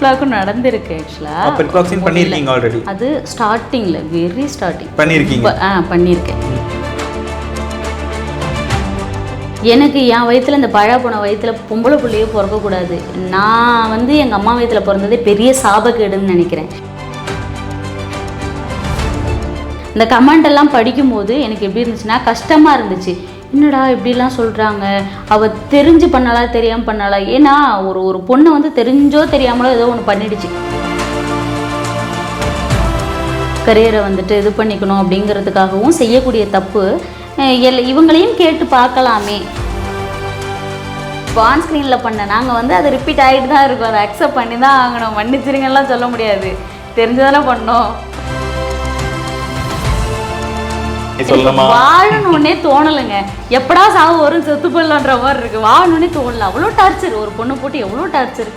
லிப்லாக்கும் நடந்திருக்கு ஆக்சுவலாக அப்போ சீன் பண்ணியிருக்கீங்க ஆல்ரெடி அது ஸ்டார்டிங்கில் வெரி ஸ்டார்டிங் பண்ணியிருக்கீங்க. ஆ பண்ணியிருக்கேன். எனக்கு என் வயித்துல இந்த பழா போன வயித்துல பொம்பளை பிள்ளையே பிறக்கக்கூடாது நான் வந்து எங்கள் அம்மா வயித்துல பிறந்ததே பெரிய சாபக்கேடுன்னு நினைக்கிறேன். இந்த கமெண்ட் எல்லாம் படிக்கும்போது எனக்கு எப்படி இருந்துச்சுன்னா கஷ்டமாக இருந்துச்சு. என்னடா இப்படிலாம் சொல்கிறாங்க அவள் தெரிஞ்சு பண்ணாலா தெரியாமல் பண்ணாலா ஏன்னா ஒரு ஒரு பொண்ணை வந்து தெரிஞ்சோ தெரியாமலோ ஏதோ ஒன்று பண்ணிடுச்சு. கரியரை வந்துட்டு இது பண்ணிக்கணும் அப்படிங்கிறதுக்காகவும் செய்யக்கூடிய தப்பு. எல் இவங்களையும் கேட்டு பார்க்கலாமே. ஆன் ஸ்க்ரீனில் பண்ண நாங்கள் வந்து அது ரிப்பீட் ஆகிட்டு தான் இருக்கோம். அதை அக்செப்ட் பண்ணி தான் ஆகணும். மன்னிச்சிருங்கலாம் சொல்ல முடியாது. தெரிஞ்சதானே பண்ணோம். நீ சொல்லலாமா வாழணும்னே தோணலைங்க. எப்படா சாவு வரும்? செத்து போடலான்ற மாதிரி இருக்கு. வாழணும்னே தோணல. அவ்வளோ டார்ச்சர் ஒரு பொண்ணு போட்டு எவ்வளோ டார்ச்சர்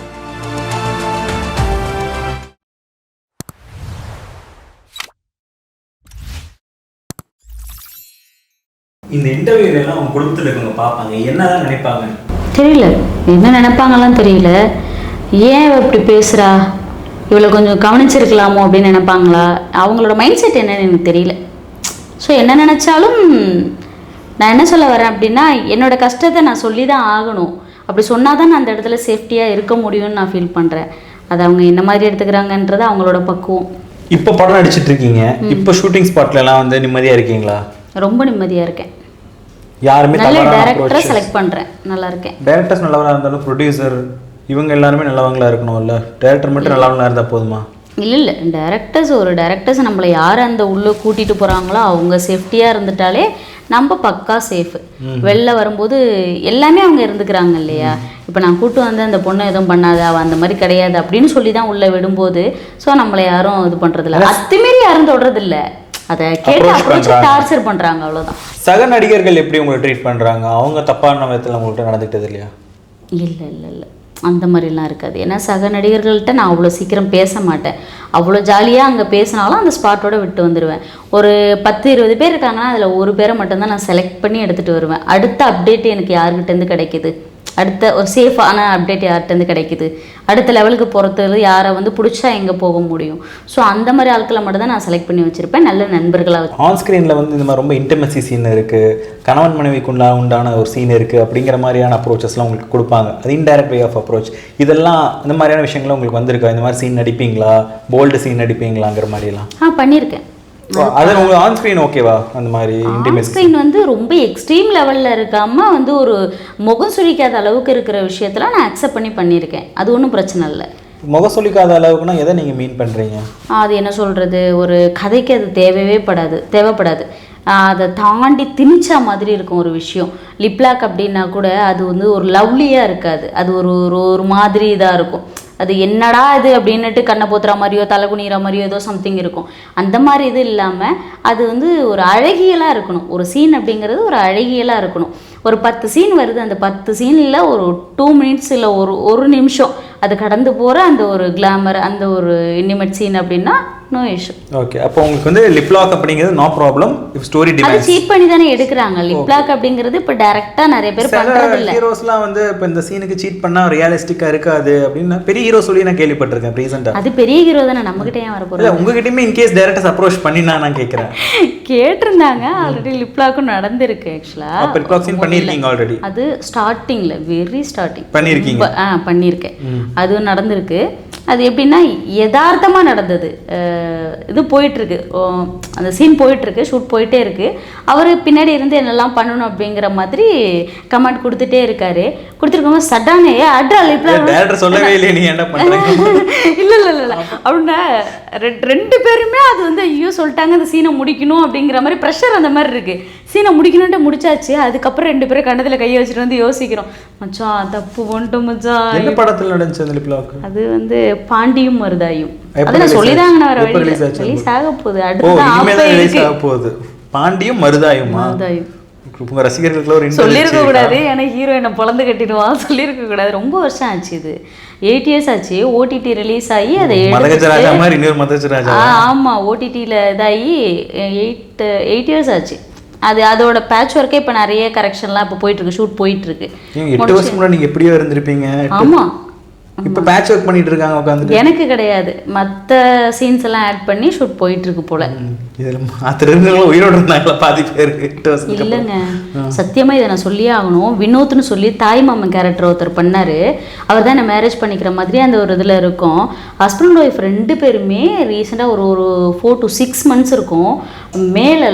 இந்த இன்டர்வியூல எல்லாம் உங்க குடும்பத்துல இருக்கவங்க பார்ப்பாங்க. என்னதான் நினைப்பாங்க? தெரியல. என்ன நினைப்பாங்கலாம் தெரியல. ஏன் இவ இப்படி பேசுகிறா இவளை கொஞ்சம் கவனிச்சிருக்கலாமோ அப்படின்னு நினைப்பாங்களா? அவங்களோட மைண்ட் செட் என்னன்னு எனக்கு தெரியல. ஸோ என்ன நினச்சாலும் நான் என்ன சொல்ல வரேன் அப்படின்னா என்னோட கஷ்டத்தை நான் சொல்லி தான் ஆகணும். அப்படி சொன்னால் தான் நான் அந்த இடத்துல சேஃப்டியாக இருக்க முடியும்னு நான் ஃபீல் பண்ணுறேன் அதை அவங்க என்ன மாதிரி எடுத்துக்கிறாங்கன்றது அவங்களோட பக்குவம். இப்போ படம் நடிச்சிட்டு இருக்கீங்க. இப்போ ஷூட்டிங் ஸ்பாட்ல எல்லாம் வந்து நிம்மதியா இருக்கீங்களா? ரொம்ப நிம்மதியாக இருக்கேன். யாருமே நல்ல டேரக்டரை செலக்ட் பண்ணுறேன் நல்லா இருக்கேன். டேரக்டர்ஸ் நல்லவரா இருந்தாலும் ப்ரொடியூசர் இவங்க எல்லாருமே நல்லவங்களா இருக்கணும்ல. டேரக்டர் மட்டும் நல்லவங்களா இருந்தா போதுமா? இல்லை இல்லை. டேரக்டர்ஸ் ஒரு டேரக்டர்ஸ் நம்மளை யார் அந்த உள்ளே கூட்டிகிட்டு போகிறாங்களோ அவங்க சேஃப்டியாக இருந்துட்டாலே நம்ம பக்கா சேஃபு வெளில வரும்போது எல்லாமே அவங்க இருந்துக்கிறாங்க இல்லையா? இப்போ நான் கூட்டு வந்து அந்த பொண்ணை எதுவும் பண்ணாத அவள் அந்த மாதிரி கிடையாது அப்படின்னு சொல்லி தான் உள்ளே விடும்போது ஸோ நம்மளை யாரும் இது பண்ணுறதில்ல அத்துமாரி யாரும் தொடுறதில்ல. அதை கேட்டு அப்ரோச். டார்ச்சர் பண்ணுறாங்க அவ்வளோதான் சக நடிகர்கள் எப்படி உங்களை ட்ரீட் பண்றாங்க? அவங்க தப்பான விதத்துல உங்கள்கிட்ட நடந்துக்கிட்டது இல்லையா? இல்லை இல்லை இல்லை. அந்த மாதிரிலாம் இருக்காது. ஏன்னா சக நடிகர்கள்ட்ட நான் அவ்வளோ சீக்கிரம் பேச மாட்டேன். அவ்வளோ ஜாலியாக அங்கே பேசினாலும் அந்த ஸ்பாட்டோட விட்டு வந்துடுவேன் ஒரு பத்து இருபது பேர் இருக்காங்கன்னா அதில் ஒரு பேரை மட்டும்தான் நான் செலக்ட் பண்ணி எடுத்துகிட்டு வருவேன். அடுத்த அப்டேட் எனக்கு யாருக்கிட்டேருந்து கிடைக்கிது? அடுத்த ஒரு சேஃபான அப்டேட் யார்கிட்டேருந்து கிடைக்குது? அடுத்த லெவலுக்கு போகிறது யாரை வந்து பிடிச்சா எங்கே போக முடியும்? ஸோ அந்த மாதிரி ஆட்களை மட்டும் தான் நான் செலக்ட் பண்ணி வச்சுருப்பேன். நல்ல நண்பர்களாக ஆன் ஸ்க்ரீனில் வந்து இந்த மாதிரி ரொம்ப இன்டிமசி சீன் இருக்கு. கணவன் மனைவிக்குண்டா உண்டான ஒரு சீன் இருக்கு. அப்படிங்கிற மாதிரியான அப்ரோச்சஸ்லாம் உங்களுக்கு கொடுப்பாங்க. அது இன்டைரக்ட் வே ஆஃப் அப்ரோச் இதெல்லாம் இந்த மாதிரியான விஷயங்கள்லாம் உங்களுக்கு வந்திருக்கா? இந்த மாதிரி சீன் நடிப்பீங்களா? போல்டு சீன் நடிப்பீங்களாங்கிற மாதிரிலாம். ஆ பண்ணியிருக்கேன். அது உங்களுக்கு ஆன் ஸ்க்ரீன் ஓகேவா அந்த மாதிரி இன்டிமேசி ஸ்க்ரீன் வந்து ரொம்ப எக்ஸ்ட்ரீம் லெவலில் இருக்காம வந்து ஒரு முகம் சுழிக்காத அளவுக்கு இருக்கிற விஷயத்துல நான் அக்செப்ட் பண்ணி பண்ணியிருக்கேன். அது ஒன்றும் பிரச்சனை இல்லை. முக சொல்லிக்காத அளவுக்குன்னா எதை நீங்கள் மீன் பண்ணுறீங்க அது என்ன சொல்கிறது ஒரு கதைக்கு அது தேவையே படாது தேவைப்படாது. அதை தாண்டி திணிச்சா மாதிரி இருக்கும் ஒரு விஷயம். லிப்லாக் அப்படின்னா கூட அது வந்து ஒரு லவ்லியாக இருக்காது. அது ஒரு ஒரு ஒரு மாதிரி இதாக இருக்கும். அது என்னடா இது அப்படின்னுட்டு கண்ணை போத்துற மாதிரியோ தலை குனிகிற மாதிரியோ ஏதோ சம்திங் இருக்கும். அந்த மாதிரி இது இல்லாமல் அது வந்து ஒரு அழகியலாக இருக்கணும். ஒரு சீன் அப்படிங்கிறது ஒரு அழகியலாக இருக்கணும். ஒரு பத்து சீன் வருது. அந்த பத்து சீனில் ஒரு டூ மினிட்ஸ் இல்லை ஒரு ஒரு நிமிஷம். அது கடந்து போகிற அந்த ஒரு கிளாமர் அந்த ஒரு இனிமேட் சீன் அப்படின்னா நோ இஷ்யூ ஓகே அப்போ உங்களுக்கு வந்து லிப்லாக் அப்படிங்கிறது no problem if story demands cheat பண்ணி தானே எடுக்கிறாங்க. லிப்லாக் அப்படிங்கிறது இப்போ டேரெக்டாக நிறைய பேர் பண்ணுறது இல்லை ஹீரோஸ்லாம் வந்து இப்போ இந்த சீனுக்கு சீட் பண்ணால் ரியலிஸ்டிக்காக இருக்காது அப்படின்னு பெரிய ஹீரோ சொல்லி நான் கேள்விப்பட்டிருக்கேன் ரீசெண்டாக அது பெரிய ஹீரோ தானே நம்மகிட்ட ஏன் வர இல்லை உங்ககிட்டயுமே இன்கேஸ் டேரக்டர்ஸ் அப்ரோச் பண்ணினா நான் கேட்குறேன் கேட்டிருந்தாங்க ஆல்ரெடி லிப்லாக்கும் நடந்திருக்கு ஆக்சுவலாக அப்போ லிப்லாக் சீன் பண்ணியிருக்கீங்க ஆல்ரெடி அது ஸ்டார்டிங்கில் வெரி ஸ்டார்டிங் பண்ணியிருக்கீங்க. ஆ பண்ணியிருக்கேன். அதுவும் நடந்திருக்கு. அது எப்படின்னா யதார்த்தமாக நடந்தது. இது போயிட்டுருக்கு. அந்த சீன் போயிட்டுருக்கு ஷூட் போயிட்டே இருக்கு. அவர் பின்னாடி இருந்து என்னெல்லாம் பண்ணணும் அப்படிங்கிற மாதிரி கமெண்ட் கொடுத்துட்டே இருக்காரு. கொடுத்துருக்கோம் சட்டானே அட்ரா டேரக்டர் சொல்லவே இல்லையே நீ என்ன இல்லை இல்லை இல்லை. அப்படின்னா ரெண்டு ரெண்டு பேருமே அது வந்து ஐயோ சொல்லிட்டாங்க அந்த சீனை முடிக்கணும் அப்படிங்கிற மாதிரி ப்ரெஷர் அந்த மாதிரி இருக்கு. சீனை முடிக்கணுன்ட்டு முடிச்சாச்சு. அதுக்கப்புறம் ரெண்டு பேரும் கண்டத்தில் கையை வச்சுட்டு வந்து யோசிக்கிறோம். மச்சான் தப்பு பண்ணிட்டோம் மச்சான். எந்த படத்தில் நடந்துச்சு அது வந்து பாண்டியும் மருதாயும். எப்ப அதை நான் release சொல்லிதாங்க? வர? ரிலீஸ் ஆக போகுது அடுத்து போகுது பாண்டியும் மருதாயுமா? உங்க ரசிகர்களுக்குள்ள ஒரு சொல்லியிருக்க? கூடாது. ஏன்னா ஹீரோ என்ன பொழந்து கட்டிடுவான். சொல்லியிருக்க கூடாது. ரொம்ப வருஷம் ஆச்சு இது. எயிட் இயர்ஸ் ஆச்சு. ஓடிடி ரிலீஸ் ஆகி அதை மாதிரி இன்னொரு மதகஜராஜா. ஆமாம் ஓடிடியில் இதாகி எயிட் எயிட் இயர்ஸ் ஆச்சு. அது அதோட பேட்ச் ஒர்க்கே இப்போ நிறைய கரெக்ஷன்லாம் இப்போ போயிட்டுருக்கு ஷூட் போயிட்டுருக்கு ஏங்க, எட்டு வருஷம் முன்னாடி நீங்க எப்படியோ இருந்திருப்பீங்க. ஆமாம் இப்போ பேட்ச் ஒர்க் பண்ணிட்டு இருக்காங்க உட்காந்துட்டு எனக்கு கிடையாது. மற்ற சீன்ஸ் எல்லாம் ஆட் பண்ணி ஷூட் போயிட்டு இருக்கு போல. இதில் மாத்திர இருந்தவங்களும் உயிரோடு இருந்தாங்களா பாதி பேர்? எட்டு வருஷத்துக்கு அப்புறம். இல்லைங்க. சத்தியமா இதை நான் சொல்லியே ஆகணும். வினோத்னு சொல்லி தாய் மாமன் கேரக்டர் ஒருத்தர் பண்ணாரு. அவர் தான் என்ன மேரேஜ் பண்ணிக்கிற மாதிரி அந்த ஒரு இதில் இருக்கும். ஹஸ்பண்ட் ஒய்ஃப் ரெண்டு பேருமே ரீசெண்டாக ஒரு ஒரு ஃபோர் டு சிக்ஸ் மந்த்ஸ் இருக்கும். மேலே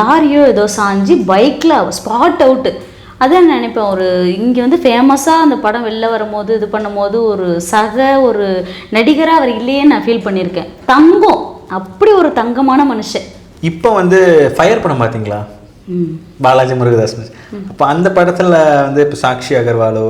லாரியோ ஏதோ சாஞ்சு பைக்கில் ஸ்பாட் அவுட்டு அதான் நான் நினைப்பேன் ஒரு இங்கே வந்து ஃபேமஸாக அந்த படம் வெளில வரும்போது இது பண்ணும்போது ஒரு சக ஒரு நடிகராக அவர் இல்லையே நான் ஃபீல் பண்ணியிருக்கேன். தங்கம். அப்படி ஒரு தங்கமான மனுஷன். இப்போ வந்து ஃபயர் படம் பார்த்தீங்களா பாலாஜி முருகதாஸ் அப்போ அந்த படத்தில் வந்து இப்போ சாக்ஷி அகர்வாலோ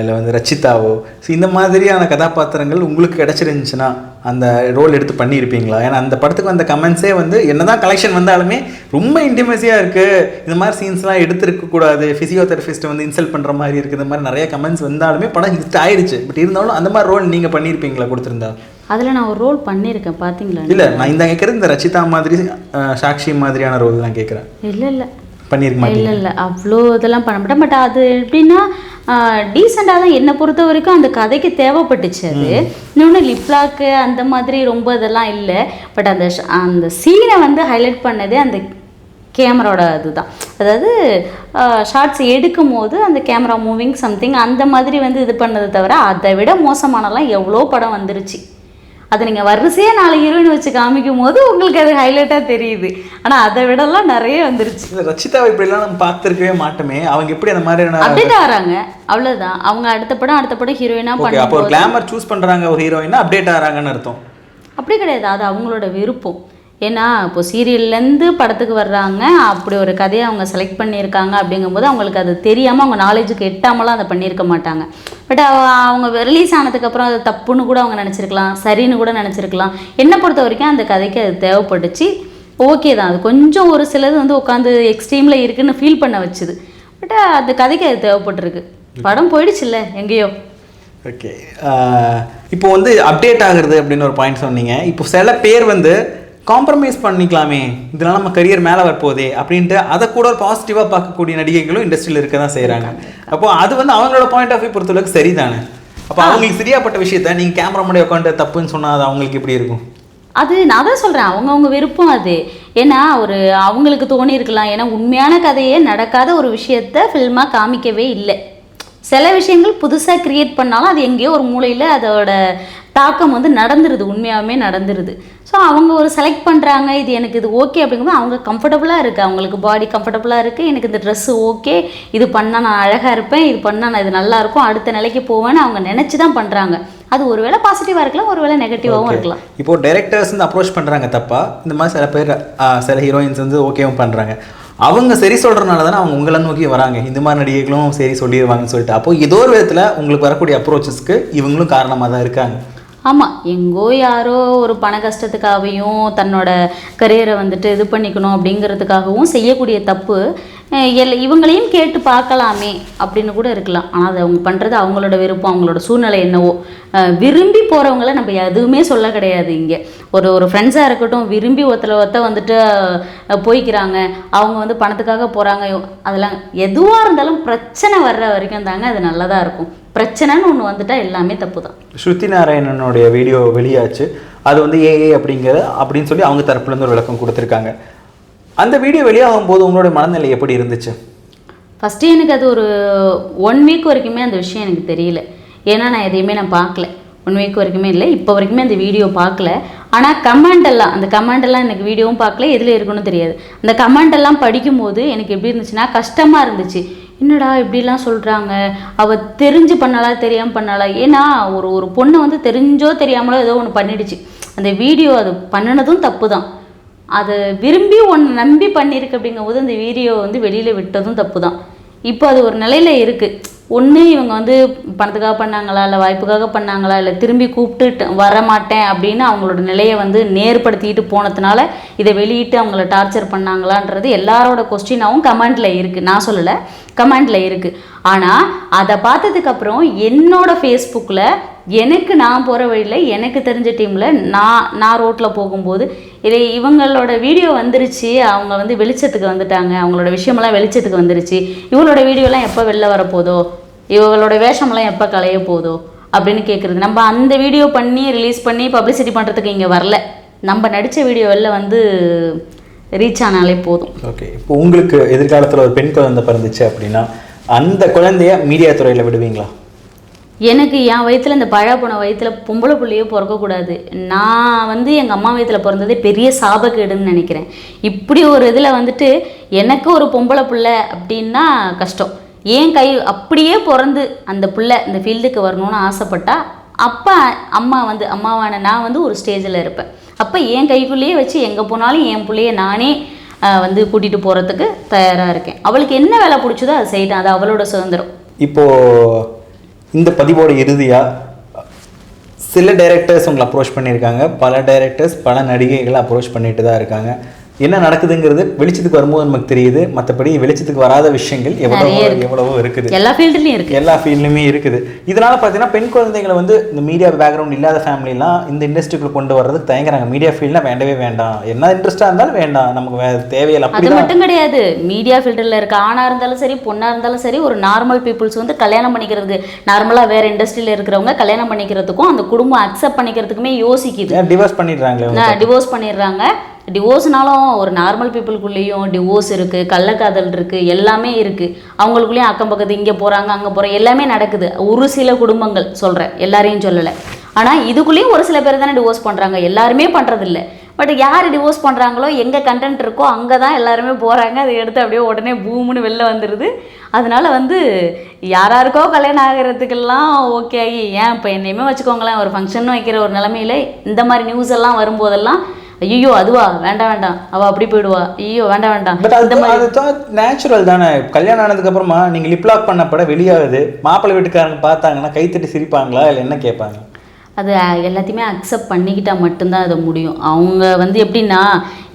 இல்லை வந்து ரச்சிதாவோ ஸோ இந்த மாதிரியான கதாபாத்திரங்கள் உங்களுக்கு கிடச்சிருந்துச்சுன்னா அந்த ரோல் எடுத்து பண்ணியிருப்பீங்களா? ஏன்னா அந்த படத்துக்கு வந்த கமெண்ட்ஸே வந்து என்னதான் கலெக்ஷன் வந்தாலுமே ரொம்ப இன்டிமேசியாக இருக்குது இந்த மாதிரி சீன்ஸ்லாம் எடுத்துருக்க கூடாது. ஃபிசியோதெரபிஸ்ட் வந்து இன்சல்ட் பண்ணுற மாதிரி இருக்குது இந்த மாதிரி நிறைய கமெண்ட்ஸ் வந்தாலுமே படம் ஹிட் ஆயிருச்சு. பட் இருந்தாலும் அந்த மாதிரி ரோல் நீங்கள் பண்ணியிருப்பீங்களா? கொடுத்துருந்தா? அதில் நான் ஒரு ரோல் பண்ணியிருக்கேன். பார்த்தீங்களா இல்லை நான் இந்த கேட்குறது இந்த ரச்சிதா மாதிரி சாக்ஷி மாதிரியான ரோல் தான் கேட்குறேன் இல்லை இல்லை. பண்ணியிருக்க இல்லை இல்லை. அவ்வளோ இதெல்லாம் பண்ண மாட்டேன். பட் அது எப்படின்னா டீசெண்டாக தான் என்னை பொறுத்த வரைக்கும் அந்த கதைக்கு தேவைப்பட்டுச்சு அது. இன்னொன்று லிப்லாக்கு அந்த மாதிரி ரொம்ப இதெல்லாம் இல்லை. பட் அந்த அந்த சீனை வந்து ஹைலைட் பண்ணதே அந்த கேமராவோட இதுதான். அதாவது ஷார்ட்ஸ் எடுக்கும் போது அந்த கேமரா மூவிங் சம்திங் அந்த மாதிரி வந்து இது பண்ணதை தவிர அதை விட மோசமானலாம் எவ்வளோ படம் வந்துருச்சு. அதை நீங்கள் வரிசையாக நாலு ஹீரோயின் வச்சு காமிக்கும் போது உங்களுக்கு அது ஹைலைட்டாக தெரியுது. ஆனால் அதை விடலாம் நிறைய வந்துருச்சு. இல்ல ரச்சிதாவை இப்படிலாம் நம்ம பார்த்துருக்கவே மாட்டோமே. அவங்க எப்படி அந்த மாதிரியான அப்டேட் ஆகிறாங்க அவ்வளவுதான். அவங்க அடுத்த படம் அடுத்த படம் ஹீரோயினா ஓகே அப்போ ஒரு கிளாமர் சூஸ் பண்றாங்க ஒரு ஹீரோயினா அப்டேட் ஆகிறாங்கன்னு அர்த்தம். அப்படி கிடையாது. அது அவங்களோட விருப்பம். ஏன்னா இப்போ சீரியல்லேருந்து படத்துக்கு வர்றாங்க அப்படி ஒரு கதையை அவங்க செலக்ட் பண்ணியிருக்காங்க அப்படிங்கும்போது அவங்களுக்கு அது தெரியாமல் அவங்க நாலேஜுக்கு எட்டாமலாம் அதை பண்ணியிருக்க மாட்டாங்க. பட் அவங்க ரிலீஸ் ஆனதுக்கப்புறம் அது தப்புன்னு கூட அவங்க நினச்சிருக்கலாம் சரின்னு கூட நினச்சிருக்கலாம். என்னை பொறுத்த வரைக்கும் அந்த கதைக்கு அது தேவைப்பட்டுச்சு. ஓகே தான். அது கொஞ்சம் ஒரு சிலது வந்து உட்காந்து எக்ஸ்ட்ரீமில் இருக்குன்னு ஃபீல் பண்ண வச்சுது. பட் அந்த கதைக்கு அது தேவைப்பட்டிருக்கு. படம் போயிடுச்சுல்ல எங்கேயோ. ஓகே இப்போ வந்து அப்டேட் ஆகுறது அப்படின்னு ஒரு பாயிண்ட் சொன்னீங்க. இப்போ சில பேர் வந்து காம்ப்ரமைஸ் பண்ணிக்கலாமே. இதனால நம்ம கரியர் மேலே வரப்போதே அப்படின்ட்டு அதை கூட ஒரு பாசிட்டிவாக பார்க்கக்கூடிய நடிகைகளும் இண்டஸ்ட்ரியில் இருக்க தான் செய்கிறாங்க அப்போ அது வந்து அவங்களோட பாயிண்ட் ஆஃப் வியூ பொறுத்தளவுக்கு சரிதானே? அப்போ அவங்களுக்கு சரியாப்பட்ட விஷயத்த நீங்கள் கேமரா முன்னாடி உட்காந்து தப்புன்னு சொன்னால் அது அவங்களுக்கு எப்படி இருக்கும்? அது நான் தான் சொல்கிறேன் அவங்கவுங்க விருப்பம் அது. ஏன்னா ஒரு அவங்களுக்கு தோணி இருக்கலாம். ஏன்னா உண்மையான கதையே நடக்காத ஒரு விஷயத்த ஃபில்மாக காமிக்கவே இல்லை. சில விஷயங்கள் புதுசாக கிரியேட் பண்ணாலும் அது எங்கேயோ ஒரு மூலையில் அதோட தாக்கம் வந்து நடந்துருது உண்மையாகவே நடந்துருது. ஸோ அவங்க ஒரு செலக்ட் பண்ணுறாங்க இது எனக்கு இது ஓகே அப்படிங்கும்போது அவங்க கம்ஃபர்டபுளாக இருக்குது அவங்களுக்கு பாடி கம்ஃபர்டபுளாக இருக்குது எனக்கு இந்த ட்ரெஸ்ஸு ஓகே இது பண்ணால் நான் அழகாக இருப்பேன் இது பண்ணால் நான் இது நல்லா இருக்கும் அடுத்த நிலைக்கு போவேன்னு அவங்க நினச்சி தான் பண்ணுறாங்க அது ஒருவேளை பாசிட்டிவாக இருக்கலாம் ஒருவேளை நெகட்டிவாகவும் இருக்கலாம். இப்போ டைரக்டர்ஸ் வந்து அப்ரோச் பண்ணுறாங்க தப்பா? இந்த மாதிரி சில பேர் சில ஹீரோயின்ஸ் வந்து ஓகேவும் பண்ணுறாங்க அவங்க சரி சொல்கிறனால தானே அவங்க உங்களை நோக்கி வராங்க. இந்த மாதிரி நடிகைகளும் சரி சொல்லிடுவாங்கன்னு சொல்லிட்டு. அப்போ ஏதோ ஒரு விதத்தில் உங்களுக்கு வரக்கூடிய அப்ரோச்சஸ்க்கு இவங்களும் காரணமாக தான் இருக்காங்க. ஆமாம் எங்கோ யாரோ ஒரு பண கஷ்டத்துக்காகவும் தன்னோட கரியரை வந்துட்டு இது பண்ணிக்கணும் அப்படிங்கிறதுக்காகவும் செய்யக்கூடிய தப்பு. எல் இவங்களையும் கேட்டு பார்க்கலாமே அப்படின்னு கூட இருக்கலாம். ஆனால் அது அவங்க பண்ணுறது அவங்களோட விருப்பம் அவங்களோட சூழ்நிலை என்னவோ. விரும்பி போகிறவங்கள நம்ம எதுவுமே சொல்ல கிடையாது இங்கே. ஒரு ஒரு ஃப்ரெண்ட்ஸாக இருக்கட்டும் விரும்பி ஒருத்தர் ஒருத்த வந்துட்டு போய்க்கிறாங்க. அவங்க வந்து பணத்துக்காக போகிறாங்க அதெல்லாம் எதுவாக இருந்தாலும் பிரச்சனை வர்ற வரைக்கும் தாங்க அது நல்லதாக இருக்கும். பிரச்சனைன்னு ஒன்று வந்துட்டா எல்லாமே தப்பு தான் ஸ்ருதி நாராயணனுடைய வீடியோ வெளியாச்சு. அது வந்து ஏஏ அப்படிங்கிற அப்படின்னு சொல்லி அவங்க தரப்புலேருந்து ஒரு விளக்கம் கொடுத்துருக்காங்க. அந்த வீடியோ வெளியாகும் போது உங்களுடைய மனநிலை எப்படி இருந்துச்சு? ஃபஸ்ட்டு எனக்கு அது ஒரு ஒன் வீக் வரைக்குமே அந்த விஷயம் எனக்கு தெரியல. ஏன்னா நான் எதையுமே நான் பார்க்கல. ஒன் வீக் வரைக்குமே இல்லை. இப்போ வரைக்குமே அந்த வீடியோ பார்க்கல. ஆனால் கமெண்ட் எல்லாம் அந்த கமெண்ட் எல்லாம் எனக்கு வீடியோவும் பார்க்கல. எதில் இருக்குன்னு தெரியாது. அந்த கமெண்ட் எல்லாம் படிக்கும்போது எனக்கு எப்படி இருந்துச்சுன்னா கஷ்டமாக இருந்துச்சு. என்னடா இப்படிலாம் சொல்கிறாங்க அவள் தெரிஞ்சு பண்ணாளா தெரியாமல் பண்ணாளா? ஏன்னா ஒரு ஒரு பொண்ணை வந்து தெரிஞ்சோ தெரியாமலோ ஏதோ ஒன்று பண்ணிடுச்சு. அந்த வீடியோ அது பண்ணினதும் தப்பு தான் அதை விரும்பி ஒன்று நம்பி பண்ணியிருக்கு அப்படிங்கும்போது அந்த வீடியோ வந்து வெளியில் விட்டதும் தப்பு தான் இப்போ அது ஒரு நிலையில் இருக்குது ஒன்று இவங்க வந்து பணத்துக்காக பண்ணாங்களா இல்லை வாய்ப்புக்காக பண்ணாங்களா இல்லை திரும்பி கூப்பிட்டு வர மாட்டேன் அப்படின்னு அவங்களோட நிலையை வந்து நேர்படுத்திட்டு போனதுனால இதை வெளியிட்டு அவங்கள டார்ச்சர் பண்ணாங்களான்றது எல்லாரோட கொஸ்டினாகவும் கமெண்டில் இருக்குது நான் சொல்லலை கமெண்டில் இருக்குது ஆனால் அதை பார்த்ததுக்கப்புறம் என்னோட ஃபேஸ்புக்கில் எனக்கு நான் போகிற வழியில் எனக்கு தெரிஞ்ச டீமில் நான் நான் ரோட்டில் போகும்போது இது இவங்களோட வீடியோ வந்துருச்சு அவங்க வந்து வெளிச்சத்துக்கு வந்துட்டாங்க அவங்களோட விஷயமெல்லாம் வெளிச்சத்துக்கு வந்துருச்சு இவங்களோட வீடியோலாம் எப்போ வெளில வரப்போதோ? இவங்களோட வேஷமெல்லாம் எப்போ களைய போதோ அப்படின்னு கேட்குறது நம்ம அந்த வீடியோ பண்ணி ரிலீஸ் பண்ணி பப்ளிசிட்டி பண்ணுறதுக்கு இங்கே வரல. நம்ம நடித்த வீடியோ வெளில வந்து ரீச் ஆனாலே போதும். ஓகே இப்போ உங்களுக்கு எதிர்காலத்தில் ஒரு பெண் குழந்தை பிறந்துச்சு அப்படின்னா அந்த குழந்தைய மீடியா துறையில் விடுவீங்களா? எனக்கு என் வயித்துல இந்த பழா போன வயித்துல பொம்பளை புள்ளையே பிறக்கக்கூடாது. நான் வந்து எங்கள் அம்மா வயித்துல பிறந்ததே பெரிய சாபக்கேடுன்னு நினைக்கிறேன். இப்படி ஒரு இதில் வந்துட்டு எனக்கு ஒரு பொம்பளை புள்ள அப்படின்னா கஷ்டம். ஏன் கை அப்படியே பிறந்து அந்த பிள்ளை இந்த ஃபீல்டுக்கு வரணும்னு ஆசைப்பட்டா அப்பா அம்மா வந்து அம்மாவான நான் வந்து ஒரு ஸ்டேஜில் இருப்பேன். அப்போ என் கைக்குள்ளேயே வச்சு எங்கே போனாலும் என் பிள்ளைய நானே வந்து கூட்டிகிட்டு போகிறதுக்கு தயாராக இருக்கேன். அவளுக்கு என்ன வேலை பிடிச்சதோ அதை செய்யட்டும். அது அவளோட சுதந்திரம். இப்போது இந்த பதிவோட இறுதியா சில டைரக்டர்ஸ் உங்களை அப்ரோச் பண்ணியிருக்காங்க. பல டைரக்டர்ஸ் பல நடிகைகளை அப்ரோச் பண்ணிட்டு தான் இருக்காங்க. என்ன நடக்குதுங்கிறது வெளிச்சத்துக்கு வரும்போது நமக்கு தெரியுது. மற்றபடி வெளிச்சத்துக்கு வராத விஷயங்கள் எவ்வளவோ. எவ்வளவோ இருக்குது. எல்லா ஃபீல்டுலேயும் இருக்குது எல்லா ஃபீல்ட்லையுமே இருக்குது. இதனால பார்த்தீங்கன்னா பெண் குழந்தைகளை வந்து இந்த மீடியா பேக்ரவுண்ட் இல்லாத ஃபேமிலிலாம் இந்த இண்டஸ்ட்ரிக்குள்ள கொண்டு வர்றதுக்கு தயங்குறாங்க. மீடியா ஃபீல்ட்னா வேண்டவே வேண்டாம். என்ன இன்ட்ரெஸ்டாக இருந்தாலும் வேண்டாம். நமக்கு வே தேவையில்லை. அது மட்டும் கிடையாது. மீடியா ஃபீல்டில் இருக்க ஆணாக இருந்தாலும் சரி பொண்ணாக இருந்தாலும் சரி ஒரு நார்மல் பீப்புள்ஸ் வந்து கல்யாணம் பண்ணிக்கிறதுக்கு நார்மலாக வேறு இண்டஸ்ட்ரியில் இருக்கிறவங்க கல்யாணம் பண்ணிக்கிறதுக்கும் அந்த குடும்பம் அக்செப்ட் பண்ணிக்கிறதுக்குமே யோசிக்குது. டிவோர்ஸ் பண்ணிடுறாங்களே அவங்க. டிவோர்ஸ் பண்ணிடுறாங்க. டிவோர்ஸ்னாலும் ஒரு நார்மல் பீப்புளுக்குள்ளேயும் டிவோர்ஸ் இருக்குது கள்ளக்காதல் இருக்குது எல்லாமே இருக்குது அவங்களுக்குள்ளேயும் அக்கம் பக்கத்து இங்கே போகிறாங்க அங்கே போகிறாங்க எல்லாமே நடக்குது. ஒரு சில குடும்பங்கள் சொல்கிறேன் எல்லாரையும் சொல்லலை. ஆனால் இதுக்குள்ளேயும் ஒரு சில பேர் தானே டிவோர்ஸ் பண்ணுறாங்க எல்லாருமே பண்ணுறதில்ல பட் யார் டிவோர்ஸ் பண்ணுறாங்களோ எங்கே கண்டென்ட் இருக்கோ அங்கே தான் எல்லாருமே போகிறாங்க அதை எடுத்து அப்படியே உடனே பூமுன்னு வெளில வந்துடுது அதனால் வந்து யாராருக்கோ கல்யாணம் ஆகிறதுக்கெல்லாம் ஓகே ஆகி ஏன் இப்போ என்னையுமே வச்சுக்கோங்களேன் ஒரு ஃபங்க்ஷன் வைக்கிற ஒரு நிலமையில இந்த மாதிரி நியூஸ் எல்லாம் வரும்போதெல்லாம் ஐயோ அதுவா? வேண்டாம் வேண்டாம். அவள் அப்படி போயிடுவா. ஐயோ வேண்டாம் வேண்டாம். பட் அது இந்த மாதிரி அதுதான் நேச்சுரல் தானே. கல்யாணம் ஆனதுக்கு அப்புறமா நீங்க லிப்லாக் பண்ண படம் வெளியாகுது. மாப்பிள்ளை வீட்டுக்காரங்க பார்த்தாங்கன்னா கைத்தட்டி சிரிப்பாங்களா? இல்லை என்ன கேட்பாங்க? அது எல்லாத்தையுமே அக்செப்ட் பண்ணிக்கிட்டா மட்டும்தான் அது முடியும். அவங்க வந்து எப்படின்னா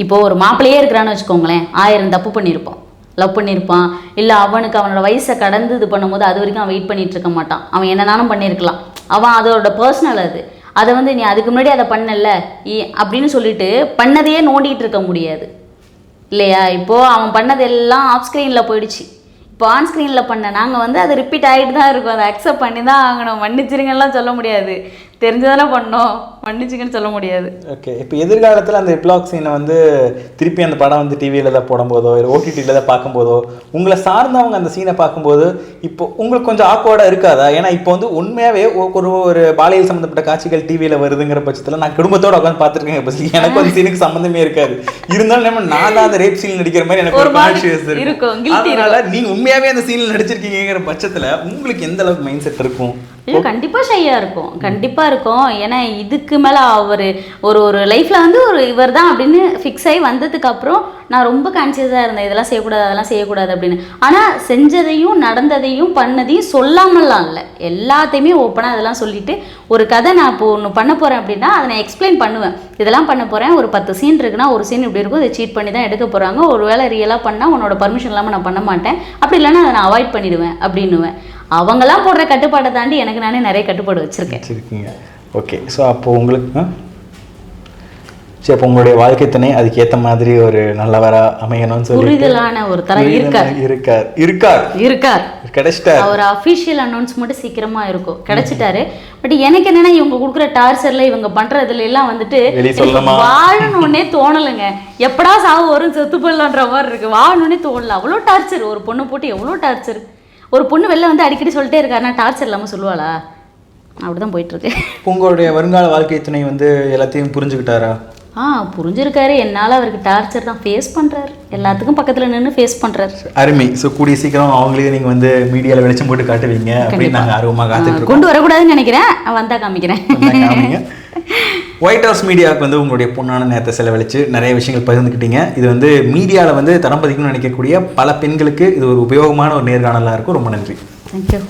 இப்போ ஒரு மாப்பிள்ளையே இருக்கிறான்னு வச்சுக்கோங்களேன். ஆயிரம் தப்பு பண்ணியிருப்பான். லவ் பண்ணியிருப்பான். இல்லை அவனுக்கு அவனோட வயசை கடந்து இது பண்ணும்போது அது வரைக்கும் அவன் வெயிட் பண்ணிட்டு இருக்க மாட்டான். அவன் என்னனாலும் பண்ணியிருக்கலாம். அவன் அதோட பர்சனல் அது. அதை வந்து நீ அதுக்கு முன்னாடி அதை பண்ணல. இ- அப்படின்னு சொல்லிட்டு பண்ணதையே நோண்டிகிட்டு இருக்க முடியாது. இல்லையா? இப்போது அவன் பண்ணது எல்லாம் ஆஃப் ஸ்க்ரீனில் போயிடுச்சு. இப்போ ஆன் ஸ்க்ரீனில் பண்ண நாங்கள் வந்து அது ரிப்பீட் ஆகிட்டு தான் இருக்கும். அதை அக்செப்ட் பண்ணி தான் ஆகணும். மன்னிச்சிருங்கலாம் சொல்ல முடியாது. தெரிஞ்சுதானே பண்ணோம். மன்னிச்சுங்கன்னு சொல்ல முடியாது. ஓகே இப்போ எதிர்காலத்தில் அந்த லிப்லாக் சீனை வந்து திருப்பி அந்த படம் வந்து டிவியில் தான் போடும்போதோ இல்லை ஓடிடியில் தான் பார்க்கும்போதோ உங்களை சார்ந்தவங்க அந்த சீனை பார்க்கும்போது இப்போ உங்களுக்கு கொஞ்சம் ஆக்வர்டாக இருக்காதா? ஏன்னா இப்போ வந்து உண்மையாகவே ஒரு ஒரு பாலியல் சம்மந்தப்பட்ட காட்சிகள் டிவியில் வருதுங்கிற பட்சத்தில் நான் குடும்பத்தோட உட்காந்து பார்த்துருக்கேன் இப்போ. எனக்கு அந்த சீனுக்கு சம்மந்தமே இருக்காது. இருந்தாலும் நம்ம நான் தான் அந்த ரேப் சீன் நடிக்கிற மாதிரி எனக்கு ஒரு கான்ஷியஸ் இருக்கும், அதனால நீங்க உண்மையாவே அந்த சீனில் நடிச்சிருக்கீங்கிற பட்சத்தில் உங்களுக்கு எந்த அளவுக்கு மைண்ட் செட் இருக்கும்? ஐயோ கண்டிப்பாக ஷையாக இருக்கும். கண்டிப்பாக இருக்கும். ஏன்னா இதுக்கு மேலே அவர் ஒரு ஒரு லைஃப்பில் வந்து ஒரு இவர் தான் அப்படின்னு ஃபிக்ஸ் ஆகி வந்ததுக்கு அப்புறம் நான் ரொம்ப கான்சியஸாக இருந்தேன். இதெல்லாம் செய்யக்கூடாது அதெல்லாம் செய்யக்கூடாது அப்படின்னு. ஆனால் செஞ்சதையும் நடந்ததையும் பண்ணதையும் சொல்லாமலாம் இல்லை. எல்லாத்தையுமே ஓப்பனாக அதெல்லாம் சொல்லிட்டு ஒரு கதை நான் இப்போ ஒன்று பண்ண போகிறேன் அப்படின்னா அதை நான் எக்ஸ்பிளைன் பண்ணுவேன். இதெல்லாம் பண்ண போகிறேன் ஒரு பத்து சீன் இருக்குன்னா ஒரு சீன் இப்படி இருக்கும். இதை சீட் பண்ணி தான் எடுக்க போகிறாங்க ஒரு வேளை ரியலாக பண்ணால் உன்னோட பர்மிஷன் இல்லாமல் நான் பண்ண மாட்டேன். அப்படி இல்லைன்னா அதை நான் அவாய்ட் பண்ணிடுவேன் அப்படின்னுவேன். அவங்கெல்லாம் போடுற கட்டுப்பாட்டை தாண்டி எனக்கு நானே நிறைய கட்டுப்பாடு வச்சுருக்கேன். வச்சிருக்கீங்க. ஓகே ஸோ அப்போ உங்களுக்கு? சரி அப்போ உங்களுடைய வாழ்க்கை துணை அதுக்கேற்ற மாதிரி ஒரு நல்லவரா அமையணும்னு சொல்லி புரிதலான ஒரு தரம் இருக்கார். இருக்கார். இருக்கார். இருக்கார். கிடைச்சிட்டார். அவர் அஃபிஷியல் அனௌன்ஸ்மெண்ட் சீக்கிரமா இருக்கும். கிடைச்சிட்டாரு. பட் எனக்கு என்னன்னா இவங்க கொடுக்குற டார்ச்சர்ல இவங்க பண்றதுல எல்லாம் வந்துட்டு? வாழணும்னே தோணலைங்க. எப்படா சாவு வரும் செத்து போயிடலான்ற மாதிரி இருக்கு. வாழணும்னே தோணல. அவ்வளோ டார்ச்சர் ஒரு பொண்ணு போட்டு எவ்வளோ டார்ச்சர் ஒரு பொண்ணு வெளில வந்து அடிக்கடி சொல்லிட்டே இருக்காருன்னா டார்ச்சர் இல்லாமல் சொல்லுவாளா? அப்படிதான் போயிட்டு இருக்கு. உங்களுடைய வருங்கால வாழ்க்கை துணை வந்து எல்லாத்தையும் புரிஞ்சுக்கிட்டாரா? ஆ புரிஞ்சிருக்காரு. என்னால் அவருக்கு டார்ச்சர் தான் ஃபேஸ் பண்றாரு. எல்லாத்துக்கும் பக்கத்துல நின்று ஃபேஸ் பண்றாரு. அருமை. ஸோ கூடிய சீக்கிரம் அவங்களே நீங்க வந்து மீடியால வெளிச்சம் போட்டு காட்டுவீங்க அப்படின்னு நாங்க ஆர்வமாக காத்துட்டு கொண்டு வரக்கூடாதுன்னு நினைக்கிறேன். வந்தா காமிக்கிறேன். ஒயிட் ஹவுஸ் மீடியாவுக்கு வந்து உங்களுடைய பொண்ணான நேரத்தை செலவழித்து நிறைய விஷயங்கள் பகிர்ந்துக்கிட்டீங்க. இது வந்து மீடியாவில் வந்து தரம் பதிக்கணும்னு நினைக்கக்கூடிய பல பெண்களுக்கு இது ஒரு உபயோகமான ஒரு நேர்காணலாக இருக்கும். ரொம்ப நன்றி. தேங்க்யூ